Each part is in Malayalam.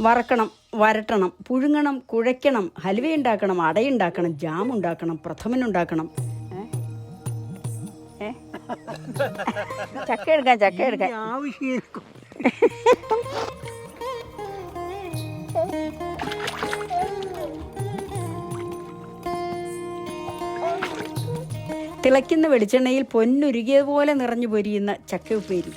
വറക്കണം വരട്ടണം പുഴുങ്ങണം കുഴയ്ക്കണം ഹലുവ ഉണ്ടാക്കണം അടയുണ്ടാക്കണം ജാം ഉണ്ടാക്കണം പ്രഥമൻ ഉണ്ടാക്കണം? ചക്ക എടുക്കാം ചക്ക എടുക്കാം. ആവശ്യം തിളയ്ക്കുന്ന വെളിച്ചെണ്ണയിൽ പൊന്നുരുകിയതുപോലെ നിറഞ്ഞു പൊരിയുന്ന ചക്ക ഉപ്പേരി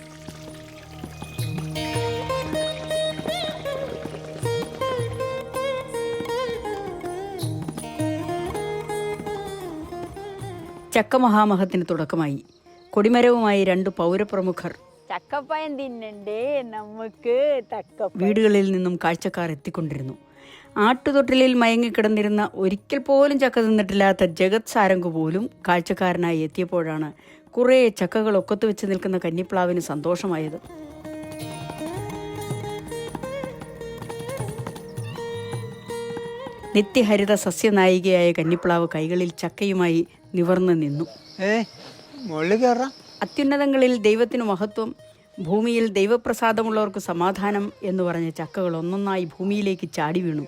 ചക്ക മഹാമഹത്തിന് തുടക്കമായി. കൊടിമരവുമായി രണ്ട് പൗരപ്രമുഖർ. ചക്കപ്പയം തിന്നണ്ടേ നമുക്ക് തക്ക വീടുകളിൽ നിന്നും കാഴ്ചക്കാർ എത്തിക്കൊണ്ടിരുന്നു. ആട്ടുതൊട്ടിലിൽ മയങ്ങിക്കിടന്നിരുന്ന ഒരിക്കൽ പോലും ചക്ക തിന്നിട്ടില്ലാത്ത ജഗത് സാരംഗ് പോലും കാഴ്ചക്കാരനായി എത്തിയപ്പോഴാണ് കുറേ ചക്കകൾ ഒക്കത്ത് വെച്ച് നിൽക്കുന്ന കന്നിപ്ലാവിന് സന്തോഷമായത്. നിത്യഹരിത സസ്യനായികയായ കന്നിപ്ലാവ് കൈകളിൽ ചക്കയുമായി നിവർന്നു നിന്നു. അത്യുന്നതങ്ങളിൽ ദൈവത്തിനു മഹത്വം ഭൂമിയിൽ ദൈവപ്രസാദമുള്ളവർക്ക് സമാധാനം എന്ന് പറഞ്ഞ ചക്കകൾ ഒന്നൊന്നായി ഭൂമിയിലേക്ക് ചാടി വീണു.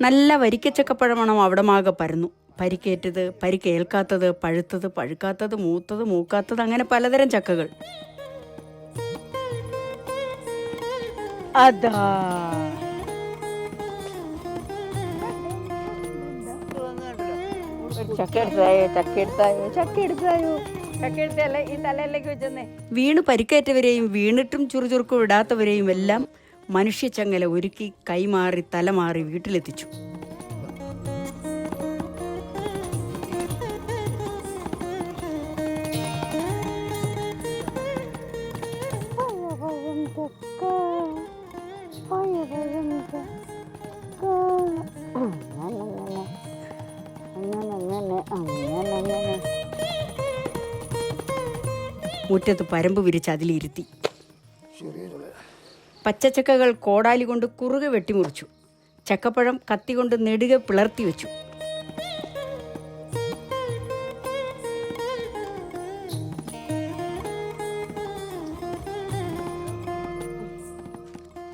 നല്ല വരിക്കച്ചക്കപ്പഴമണം അവിടമാകെ പരന്നു. പരിക്കേറ്റത് പരിക്കേൽക്കാത്തത് പഴുത്തത് പഴുക്കാത്തത് മൂത്തത് മൂക്കാത്തത് അങ്ങനെ പലതരം ചക്കകൾ. അതാ. ചക്ക എടുത്തായോ ചക്ക എടുത്തായോ ചക്ക എടുത്തായോ ഈ തലയിലേക്ക് വെച്ചെന്നേ. വീണ് പരിക്കേറ്റവരെയും വീണിട്ടും ചുറുചുറുക്കും ഇടാത്തവരെയും എല്ലാം മനുഷ്യച്ചങ്ങല ഒരുക്കി കൈമാറി തലമാറി വീട്ടിലെത്തിച്ചു. മുറ്റത്ത് പരമ്പ് വിരിച്ച് അതിലിരുത്തി. പച്ചച്ചക്കകൾ കോടാലി കൊണ്ട് കുറുകെ വെട്ടിമുറിച്ചു. ചക്കപ്പഴം കത്തി കൊണ്ട് നെടുകെ പിളർത്തി വെച്ചു.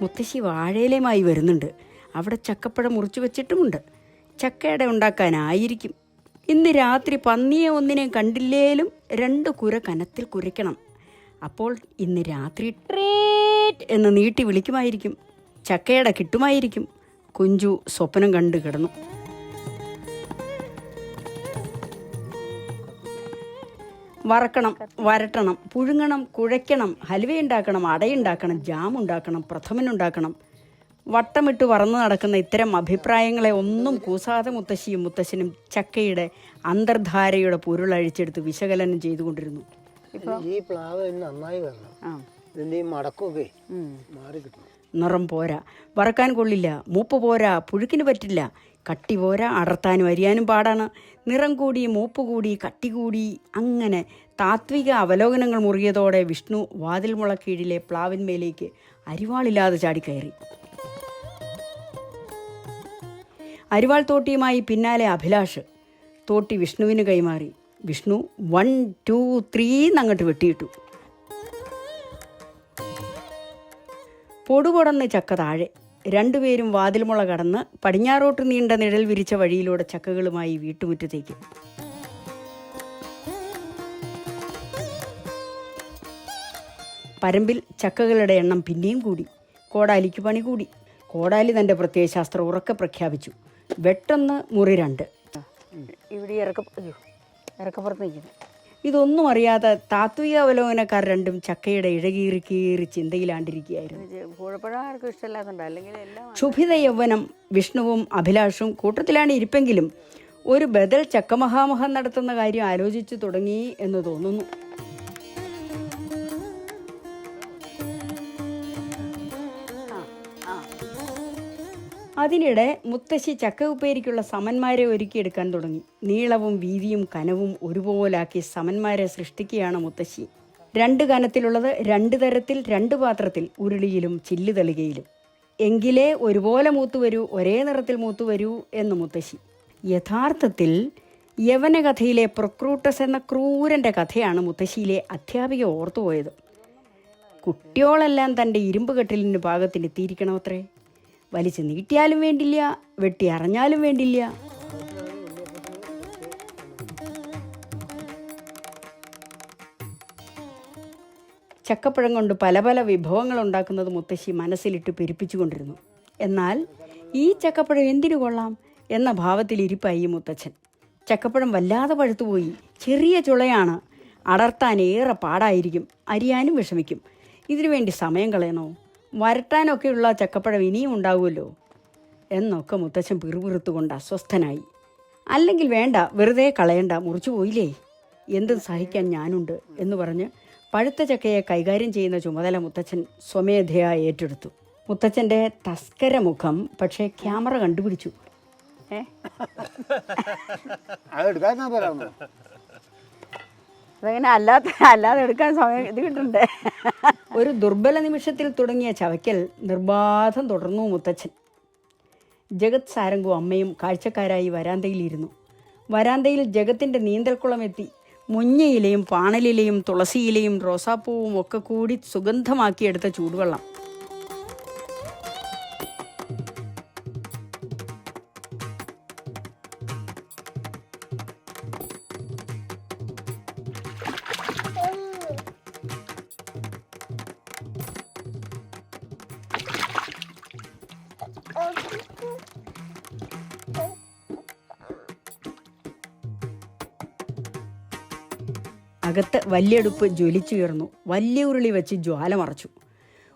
മുത്തശ്ശി വാഴയിലേമായി വരുന്നുണ്ട്. അവിടെ ചക്കപ്പഴം മുറിച്ചു വെച്ചിട്ടുമുണ്ട്. ചക്കയുടെ ഉണ്ടാക്കാനായിരിക്കും. ഇന്ന് രാത്രി പന്നിയെ ഒന്നിനെയും കണ്ടില്ലേലും രണ്ട് കുര കനത്തിൽ കുരയ്ക്കണം. അപ്പോൾ ഇന്ന് രാത്രി ട്രേറ്റ് എന്ന് നീട്ടി വിളിക്കുമായിരിക്കും. ചക്കയട കിട്ടുമായിരിക്കും. കുഞ്ചു സ്വപ്നം കണ്ടു കിടന്നു. വറക്കണം വരട്ടണം പുഴുങ്ങണം കുഴയ്ക്കണം ഹലുവ ഉണ്ടാക്കണം അടയുണ്ടാക്കണം ജാം ഉണ്ടാക്കണം പ്രഥമൻ ഉണ്ടാക്കണം. വട്ടമിട്ട് പറന്നു നടക്കുന്ന ഇത്തരം അഭിപ്രായങ്ങളെ ഒന്നും കൂസാതെ മുത്തശ്ശിയും മുത്തശ്ശനും ചക്കയുടെ അന്തർധാരയുടെ പൊരുളഴിച്ചെടുത്ത് വിശകലനം ചെയ്തുകൊണ്ടിരുന്നു. ഈ പ്ലാവ് നന്നായി വരണം. ഇതിന്റെ ഈ മടക്കൊക്കെ. മാറി കിട്ടണം. നിറം പോരാ. വറക്കാൻ കൊള്ളില്ല. മൂപ്പ് പോരാ. പുഴുക്കിന് പറ്റില്ല. കട്ടി പോരാ. അടർത്താനും അരിയാനും പാടാണ്. നിറം കൂടി മൂപ്പ് കൂടി കട്ടി കൂടി അങ്ങനെ താത്വിക അവലോകനങ്ങൾ മുറിയതോടെ വിഷ്ണു വാതിൽ മുളക്കീഴിലെ പ്ലാവിന്മേലേക്ക് അരിവാളില്ലാതെ ചാടിക്കയറി. അരിവാൾ തോട്ടിയുമായി പിന്നാലെ അഭിലാഷ്. തോട്ടി വിഷ്ണുവിന് കൈമാറി. വിഷ്ണു വൺ ടു ത്രീ എന്നങ്ങോട്ട് വെട്ടിയിട്ടു. പൊടുപൊടന്ന് ചക്ക താഴെ. രണ്ടുപേരും വാതിൽമുള കടന്ന് പടിഞ്ഞാറോട്ട് നീണ്ട നിഴൽ വിരിച്ച വഴിയിലൂടെ ചക്കകളുമായി വീട്ടുമുറ്റത്തേക്ക്. പരമ്പിൽ ചക്കകളുടെ എണ്ണം പിന്നെയും കൂടി. കോടാലിക്ക് പണി കൂടി. കോടാലി തന്റെ പ്രത്യയശാസ്ത്രം ഉറക്കെ പ്രഖ്യാപിച്ചു. വെട്ടെന്ന് മുറി രണ്ട്. ഇവിടെ ഇറക്ക ഇറക്കപ്പുറത്ത് നിൽക്കുന്നത് ഇതൊന്നും അറിയാതെ താത്വിക അവലോകനക്കാർ രണ്ടും ചക്കയുടെ ഇഴകീറി കീറി ചിന്തയിലാണ്ടിരിക്കുകയായിരുന്നു. ക്ഷുഭിത യൗവനം വിഷ്ണുവും അഭിലാഷും കൂട്ടത്തിലാണ് ഇരിപ്പെങ്കിലും ഒരു ബദൽ ചക്കമഹാമഹം നടത്തുന്ന കാര്യം ആലോചിച്ചു തുടങ്ങി എന്ന് തോന്നുന്നു. അതിനിടെ മുത്തശ്ശി ചക്ക ഉപ്പേരിക്കുള്ള സമന്മാരെ ഒരുക്കിയെടുക്കാൻ തുടങ്ങി. നീളവും വീതിയും കനവും ഒരുപോലാക്കി സമന്മാരെ സൃഷ്ടിക്കുകയാണ് മുത്തശ്ശി. രണ്ട് കനത്തിലുള്ളത് രണ്ട് തരത്തിൽ രണ്ട് പാത്രത്തിൽ ഉരുളിയിലും ചില്ല് തളികയിലും എങ്കിലേ ഒരുപോലെ മൂത്തു വരൂ ഒരേ നിറത്തിൽ മൂത്തു വരൂ എന്ന് മുത്തശ്ശി. യഥാർത്ഥത്തിൽ യവനകഥയിലെ പ്രൊക്രൂട്ടസ് എന്ന ക്രൂരന്റെ കഥയാണ് മുത്തശ്ശിയിലെ അധ്യാപിക ഓർത്തുപോയത്. കുട്ടിയോളെല്ലാം തന്റെ ഇരുമ്പ് കെട്ടിലിന്റെ പാകത്തിന് എത്തിയിരിക്കണമത്രേ വലിച്ചു നീട്ടിയാലും വേണ്ടില്ല വെട്ടി അറിഞ്ഞാലും വേണ്ടില്ല. ചക്കപ്പഴം കൊണ്ട് പല പല വിഭവങ്ങൾ ഉണ്ടാക്കുന്നത് മുത്തശ്ശി മനസ്സിലിട്ട് പെരുപ്പിച്ചുകൊണ്ടിരുന്നു എന്നാൽ ഈ ചക്കപ്പഴം എന്തിനു കൊള്ളാം എന്ന ഭാവത്തിൽ ഇരിപ്പായി ഈ മുത്തച്ഛൻ. ചക്കപ്പഴം വല്ലാതെ പഴുത്തുപോയി. ചെറിയ ചുളയാണ്. അടർത്താൻ ഏറെ പാടായിരിക്കും. അരിയാനും വിഷമിക്കും. ഇതിനു വേണ്ടി സമയം കളയണോ? വരട്ടാനൊക്കെയുള്ള ചക്കപ്പഴം ഇനിയും ഉണ്ടാവുമല്ലോ? എന്നൊക്കെ മുത്തച്ഛൻ പിറുപിറുത്തുകൊണ്ട് അസ്വസ്ഥനായി. അല്ലെങ്കിൽ വേണ്ട വെറുതെ കളയണ്ട മുറിച്ചു പോയില്ലേ? എന്തും സഹിക്കാൻ ഞാനുണ്ട് എന്ന് പറഞ്ഞ് പഴുത്ത ചക്കയെ കൈകാര്യം ചെയ്യുന്ന ചുമതല മുത്തച്ഛൻ സ്വമേധയാ ഏറ്റെടുത്തു. മുത്തച്ഛന്റെ തസ്കര മുഖം പക്ഷേ ക്യാമറ കണ്ടുപിടിച്ചു. അതങ്ങനെ അല്ലാത്ത അല്ലാതെ എടുക്കാൻ സമയം ഇത് കിട്ടണ്ടേ ഒരു ദുർബല നിമിഷത്തിൽ തുടങ്ങിയ ചവയ്ക്കൽ നിർബാധം തുടർന്നു മുത്തച്ഛൻ. ജഗത് സാരംഗു അമ്മയും കാഴ്ചക്കാരായി വരാന്തയിലിരുന്നു. വരാന്തയിൽ ജഗത്തിന്റെ നീന്തൽക്കുളമെത്തി മുഞ്ഞയിലയും പാണലിലയും തുളസിയിലയും റോസാപ്പൂവും ഒക്കെ കൂടി സുഗന്ധമാക്കിയെടുത്ത ചൂടുവെള്ളം. അകത്ത് വലിയടുപ്പ് ജ്വലിച്ചുയർന്നു. വലിയ ഉരുളി വെച്ച് ജ്വാല മറച്ചു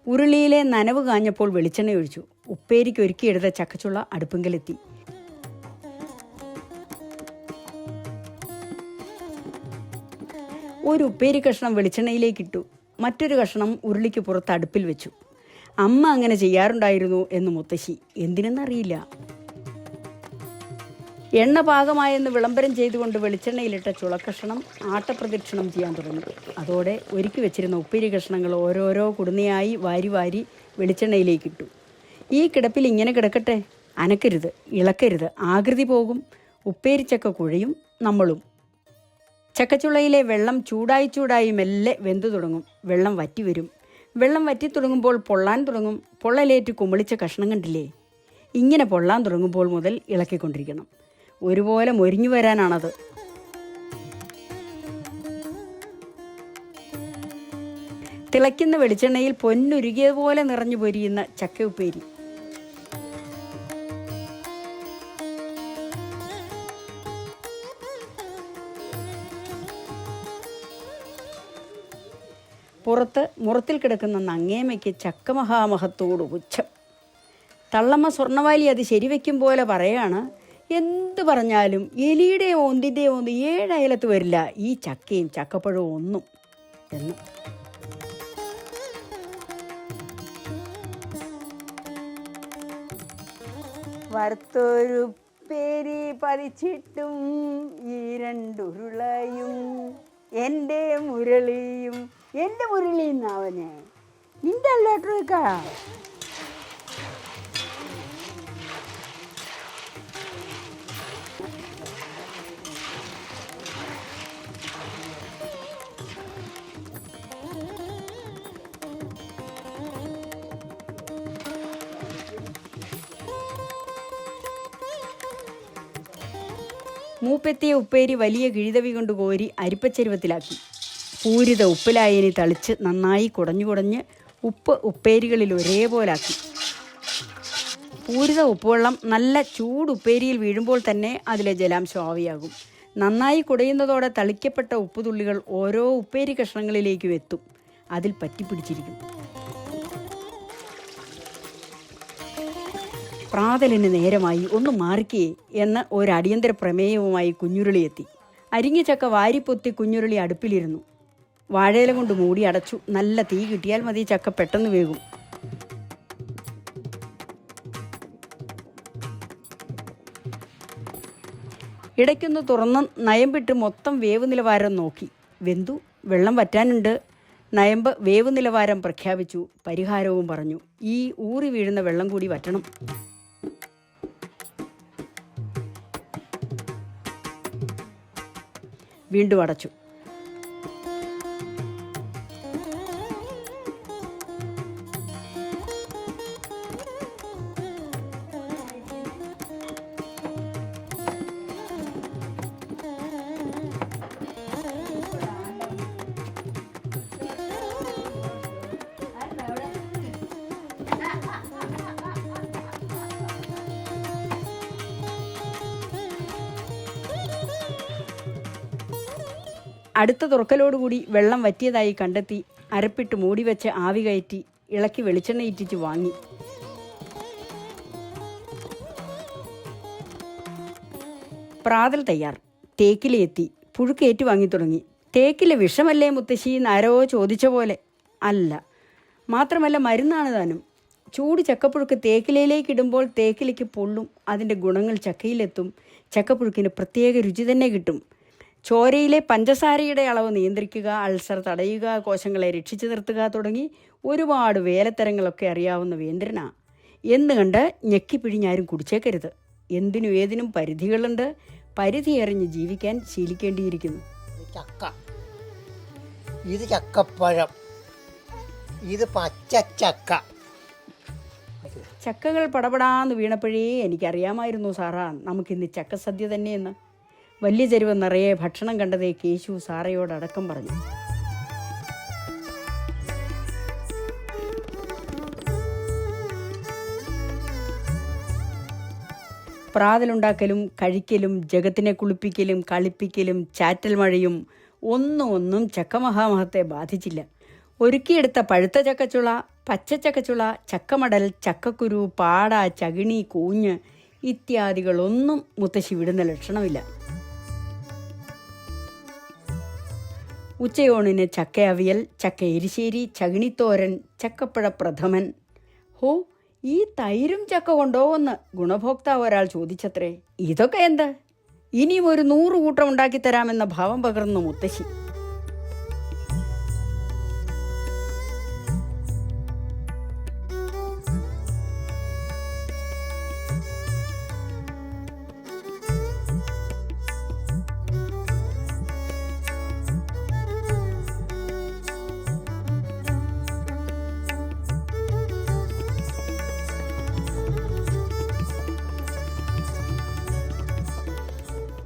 ഉരുളിയിലെ നനവ് കാഞ്ഞപ്പോൾ വെളിച്ചെണ്ണ ഒഴിച്ചു. ഉപ്പേരിക്ക് ഒരുക്കിയെടുത്ത ചക്കച്ചുള്ള അടുപ്പിങ്കലെത്തി. ഒരു ഉപ്പേരി കഷ്ണം വെളിച്ചെണ്ണയിലേക്ക് ഇട്ടു. മറ്റൊരു കഷ്ണം ഉരുളിക്ക് പുറത്ത് അടുപ്പിൽ വെച്ചു. അമ്മ അങ്ങനെ ചെയ്യാറുണ്ടായിരുന്നു എന്ന് മുത്തശ്ശി. എന്തിനെന്നറിയില്ല. എണ്ണ പാകമായെന്ന് വിളംബരം ചെയ്തുകൊണ്ട് വെളിച്ചെണ്ണയിലിട്ട ചുളക്കഷണം ആട്ടപ്രദക്ഷിണം ചെയ്യാൻ തുടങ്ങി. അതോടെ ഒരുക്കി വെച്ചിരുന്ന ഉപ്പേരി കഷ്ണങ്ങൾ ഓരോരോ കുടുന്നയായി വാരി വാരി വെളിച്ചെണ്ണയിലേക്കിട്ടു ഈ കിടപ്പിൽ ഇങ്ങനെ കിടക്കട്ടെ. അനക്കരുത് ഇളക്കരുത്. ആകൃതി പോകും. ഉപ്പേരിച്ചക്ക കുഴയും നമ്മളും. ചക്കച്ചുളയിലെ വെള്ളം ചൂടായി ചൂടായി മെല്ലെ വെന്തു തുടങ്ങും. വെള്ളം വറ്റി വരും. വെള്ളം വറ്റി തുടങ്ങുമ്പോൾ പൊള്ളാൻ തുടങ്ങും. പൊള്ളലേറ്റ് കുമിളിച്ച കഷ്ണം കണ്ടില്ലേ? ഇങ്ങനെ പൊള്ളാൻ തുടങ്ങുമ്പോൾ മുതൽ ഇളക്കിക്കൊണ്ടിരിക്കണം. ഒരുപോലെ മൊരിഞ്ഞു വരാനാണത്. തിളയ്ക്കുന്ന വെളിച്ചെണ്ണയിൽ പൊന്നുരുകിയതുപോലെ നിറഞ്ഞു പൊരിയുന്ന ചക്ക ഉപ്പേരി പുറത്ത് മുറത്തിൽ കിടക്കുന്ന നങ്ങേമയ്ക്ക് ചക്ക ചക്കമഹാമഹത്തോട് പുച്ഛം. തള്ളമ്മ സ്വർണവാലി അത് ശരിവെക്കും പോലെ പറയാണ് എന്ത് പറഞ്ഞാലും എലിയുടെയോ ഒന്നിന്റെയോ ഒന്നും ഏഴയലത്ത് വരില്ല. ഈ ചക്കയും ചക്കപ്പഴവും ഒന്നും. എന്ന്. വറുത്തൊരു പേരി പറിച്ചിട്ടും ഈ രണ്ടുരുളയും എന്റെ മുരളിയും എന്റെ മുരളി എന്നാവനെ നിന്റെ അല്ലേട്ടാ മൂപ്പെത്തിയ ഉപ്പേരി വലിയ കിഴിതവി കൊണ്ട് കോരി അരിപ്പച്ചരുവത്തിലാക്കി. പൂരിത ഉപ്പിലായനി തളിച്ച് നന്നായി കുടഞ്ഞു കുടഞ്ഞ് ഉപ്പ് ഉപ്പേരികളിൽ ഒരേപോലാക്കി. പൂരിത ഉപ്പുവെള്ളം നല്ല ചൂട് ഉപ്പേരിയിൽ വീഴുമ്പോൾ തന്നെ അതിലെ ജലാംശം ആവിയാകും നന്നായി കുടയുന്നതോടെ തളിക്കപ്പെട്ട ഉപ്പുതുള്ളികൾ ഓരോ ഉപ്പേരി കഷ്ണങ്ങളിലേക്കും എത്തും. അതിൽ പറ്റിപ്പിടിച്ചിരിക്കും. പ്രാതലിന് നേരമായി ഒന്ന് മാറിക്കേ എന്ന ഒരു അടിയന്തര പ്രമേയവുമായി കുഞ്ഞുരുളി എത്തി. അരിഞ്ഞ ചക്ക വാരിപ്പൊത്തി കുഞ്ഞുരുളി അടുപ്പിലിരുന്നു. വാഴയില കൊണ്ട് മൂടി അടച്ചു. നല്ല തീ കിട്ടിയാൽ മതി ചക്ക പെട്ടെന്ന് വേകും. ഇടയ്ക്കൊന്ന് തുറന്ന് നയമ്പിട്ട് മൊത്തം വേവ് നിലവാരം നോക്കി. വെന്തു വെള്ളം വറ്റാനുണ്ട്. നയമ്പ് വേവ് നിലവാരം പ്രഖ്യാപിച്ചു. പരിഹാരവും പറഞ്ഞു. ഈ ഊറി വീഴുന്ന വെള്ളം കൂടി വറ്റണം. വീണ്ടും അടച്ചു അടുത്ത തുറക്കലോടുകൂടി വെള്ളം വറ്റിയതായി കണ്ടെത്തി അരപ്പിട്ട് മൂടി വെച്ച് ആവി കയറ്റി ഇളക്കി വെളിച്ചെണ്ണ ഇറ്റിച്ച് വാങ്ങി. പ്രാതൽ തയ്യാർ. തേക്കിലെത്തി. പുഴുക്കേറ്റ് വാങ്ങി തുടങ്ങി തേക്കിലെ വിഷമല്ലേ മുത്തശ്ശി നാരോ ചോദിച്ച പോലെ. അല്ല. മാത്രമല്ല മരുന്നാണ് താനും. ചൂട് ചക്കപ്പുഴുക്ക് തേക്കിലയിലേക്ക് ഇടുമ്പോൾ തേക്കിലേക്ക് പൊള്ളും. അതിന്റെ ഗുണങ്ങൾ ചക്കയിലെത്തും. ചക്കപ്പുഴുക്കിന് പ്രത്യേക രുചി തന്നെ കിട്ടും. ചോരയിലെ പഞ്ചസാരയുടെ അളവ് നിയന്ത്രിക്കുക അൾസർ തടയുക കോശങ്ങളെ രക്ഷിച്ചു നിർത്തുക തുടങ്ങി ഒരുപാട് വേലത്തരങ്ങളൊക്കെ അറിയാവുന്ന വേന്ദ്രനാ. എന്ന് കണ്ട് ഞെക്കിപ്പിഴിഞ്ഞാരും കുടിച്ചേക്കരുത്. എന്തിനും ഏതിനും പരിധികളുണ്ട്. പരിധി എറിഞ്ഞ് ജീവിക്കാൻ ശീലിക്കേണ്ടിയിരിക്കുന്നു. ചക്ക ഇത് ചക്കപ്പഴം ഇത് പച്ച ചക്ക. ചക്കകൾ പടപടാന്ന് വീണപ്പോഴേ എനിക്കറിയാമായിരുന്നു സാറാ. നമുക്കിന്ന് ചക്കസദ്യ തന്നെയെന്ന്. വലിയ ചെരുവ് നിറയെ ഭക്ഷണം കണ്ടതേ കേശു സാറയോട് അടക്കം പറഞ്ഞു. പ്രാതലുണ്ടാക്കലും കഴിക്കലും ജഗത്തിനെ കുളിപ്പിക്കലും കളിപ്പിക്കലും ചാറ്റൽ മഴയും ഒന്നും ഒന്നും ചക്കമഹാമഹത്തെ ബാധിച്ചില്ല. ഒരുക്കിയെടുത്ത പഴുത്ത ചക്കച്ചുള പച്ചച്ചക്കച്ചുള ചക്കമടൽ ചക്കക്കുരു പാട ചകിണി കൂഞ്ഞ് ഇത്യാദികളൊന്നും മുത്തശ്ശി വിടുന്ന ലക്ഷണമില്ല. ഉച്ചയോണിന് ചക്കയവിയൽ ചക്ക എരിശ്ശേരി ചകിണിത്തോരൻ ചക്കപ്പഴ പ്രഥമൻ ഹോ ഈ തൈരും ചക്ക കൊണ്ടോവെന്ന് ഗുണഭോക്താവ് ഒരാൾ ചോദിച്ചത്രേ ഇതൊക്കെ എന്ത്? ഇനിയും ഒരു നൂറ് കൂട്ടം ഉണ്ടാക്കി തരാമെന്ന ഭാവം പകർന്നു മുത്തശ്ശി.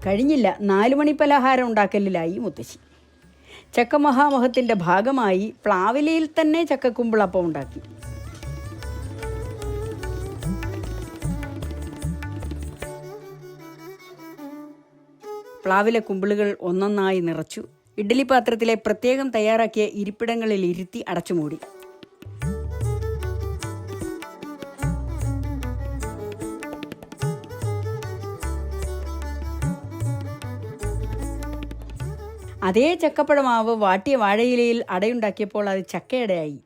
കഴിഞ്ഞില്ല. നാലു മണി പലഹാരം ഉണ്ടാക്കലിലായി മുത്തശ്ശി. ചക്കമഹാമഹത്തിന്റെ ഭാഗമായി പ്ലാവിലയിൽ തന്നെ ചക്കക്കുമ്പിളപ്പം ഉണ്ടാക്കി. പ്ലാവിലെ കുമ്പിളുകൾ ഒന്നൊന്നായി നിറച്ചു. ഇഡ്ഡലി പാത്രത്തിലെ പ്രത്യേകം തയ്യാറാക്കിയ ഇരിപ്പിടങ്ങളിൽ ഇരുത്തി അടച്ചുമൂടി. അതേ ചക്കപ്പഴമാവ് വാട്ടിയ വാഴയിലയിൽ അടയുണ്ടാക്കിയപ്പോൾ അത് ചക്കയടയായി.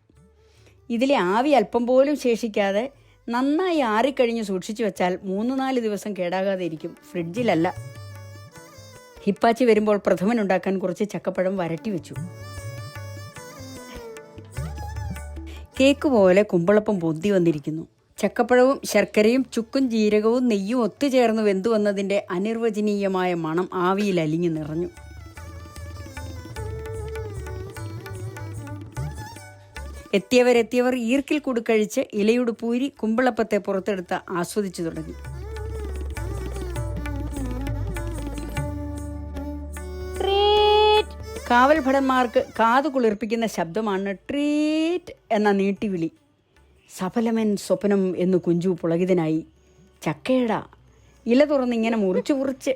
ഇതിലെ ആവി അല്പം പോലും ശേഷിക്കാതെ നന്നായി ആറിക്കഴിഞ്ഞ് സൂക്ഷിച്ചു വെച്ചാൽ മൂന്ന് നാല് ദിവസം കേടാകാതെ ഇരിക്കും. ഫ്രിഡ്ജിലല്ല. ഹിപ്പാച്ചി വരുമ്പോൾ പ്രഥമൻ ഉണ്ടാക്കാൻ കുറച്ച് ചക്കപ്പഴം വരട്ടി വെച്ചു. കേക്ക് പോലെ കുമ്പളപ്പം പൊന്തി വന്നിരിക്കുന്നു. ചക്കപ്പഴവും ശർക്കരയും ചുക്കും ജീരകവും നെയ്യും ഒത്തുചേർന്ന് വെന്തു വന്നതിന്റെ അനിർവചനീയമായ മണം ആവിയിൽ അലിഞ്ഞു നിറഞ്ഞു. എത്തിയവരെത്തിയവർ ഈർക്കിൽ കൂട് കഴിച്ച് ഇലയുടെ പൂരി കുമ്പിളപ്പത്തെ പുറത്തെടുത്ത് ആസ്വദിച്ചു തുടങ്ങി. ട്രീറ്റ്. കാവൽ ഭടന്മാർക്ക് കാതു കുളിർപ്പിക്കുന്ന ശബ്ദമാണ് ട്രീറ്റ് എന്ന നീട്ടിവിളി സഫലമൻ സ്വപ്നം എന്ന് കുഞ്ചു പുളകിതനായി. ചക്കയട. ഇല തുറന്ന് ഇങ്ങനെ മുറിച്ച് മുറിച്ച്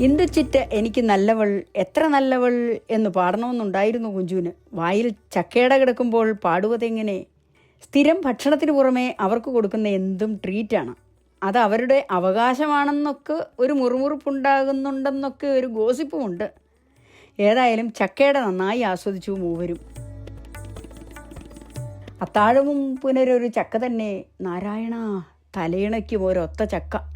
ഇന്ദുച്ചിറ്റ് എനിക്ക് നല്ലവൾ എത്ര നല്ലവൾ എന്ന് പാടണമെന്നുണ്ടായിരുന്നു കുഞ്ചുവിന്. വായിൽ ചക്കേട കിടക്കുമ്പോൾ പാടുവതെങ്ങനെ സ്ഥിരം ഭക്ഷണത്തിന് പുറമെ അവർക്ക് കൊടുക്കുന്ന എന്തും ട്രീറ്റാണ്. അത് അവരുടെ അവകാശമാണെന്നൊക്കെ ഒരു മുറുമുറുപ്പുണ്ടാകുന്നുണ്ടെന്നൊക്കെ ഒരു ഗോസിപ്പുമുണ്ട്. ഏതായാലും ചക്കയുടെ നന്നായി ആസ്വദിച്ചു മൂവരും. അത്താഴവും പുനരൊരു ചക്ക തന്നെ. നാരായണ തലയിണയ്ക്കും ഒരൊത്ത ചക്ക.